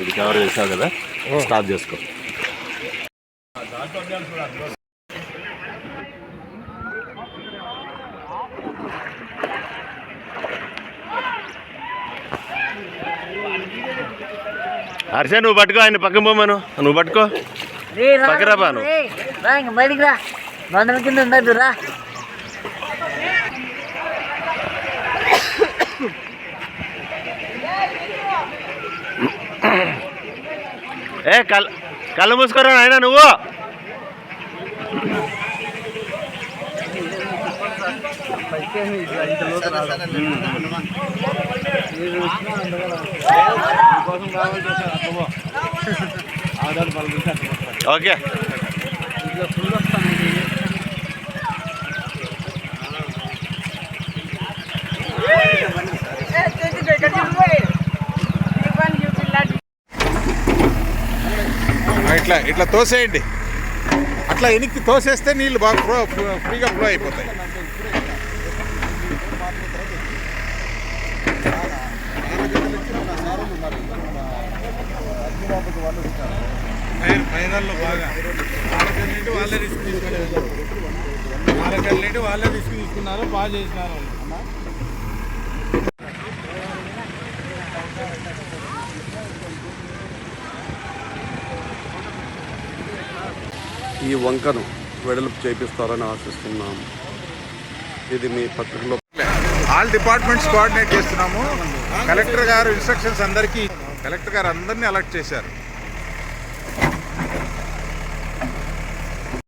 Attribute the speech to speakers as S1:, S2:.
S1: ఇది కవర్ చేసావు కదా? స్టాప్ చేసుకో. హర్ష నువ్వు పట్టుకో ఆయన పక్కన పోమను. నువ్వు పట్టుకో.
S2: రే రా ఇంక బయటికి రా. బంధం కింద ఉండద్దు రా.
S1: ఏ కల్ కళ్ళు మూసుకోరా ఆయన నువ్వు? ఓకే.
S3: ఇట్లా ఇట్లా తోసేయండి. అట్లా వెనక్కి తోసేస్తే నీళ్ళు బాగా ఫ్లో ఫ్రీగా ఫ్లో అయిపోతాయి. ఫైనల్లో బాగా. వాళ్ళకెళ్ళి వాళ్ళే రిస్క్ తీసుకున్నారు. వాళ్ళకెళ్ళి వాళ్ళే రిస్క్ తీసుకున్నారు బాగా చేసినారు
S4: ఈ వంకను వెడల్పు చేపిస్తారని ఆశిస్తున్నాము ఇది మీ పత్రికలో
S3: ఆల్ డిపార్ట్మెంట్స్ కోఆర్డినేట్ చేస్తున్నాము. కలెక్టర్ గారు ఇన్స్ట్రక్షన్స్ అందరికీ కలెక్టర్ గారు అందరినీ అలర్ట్ చేశారు.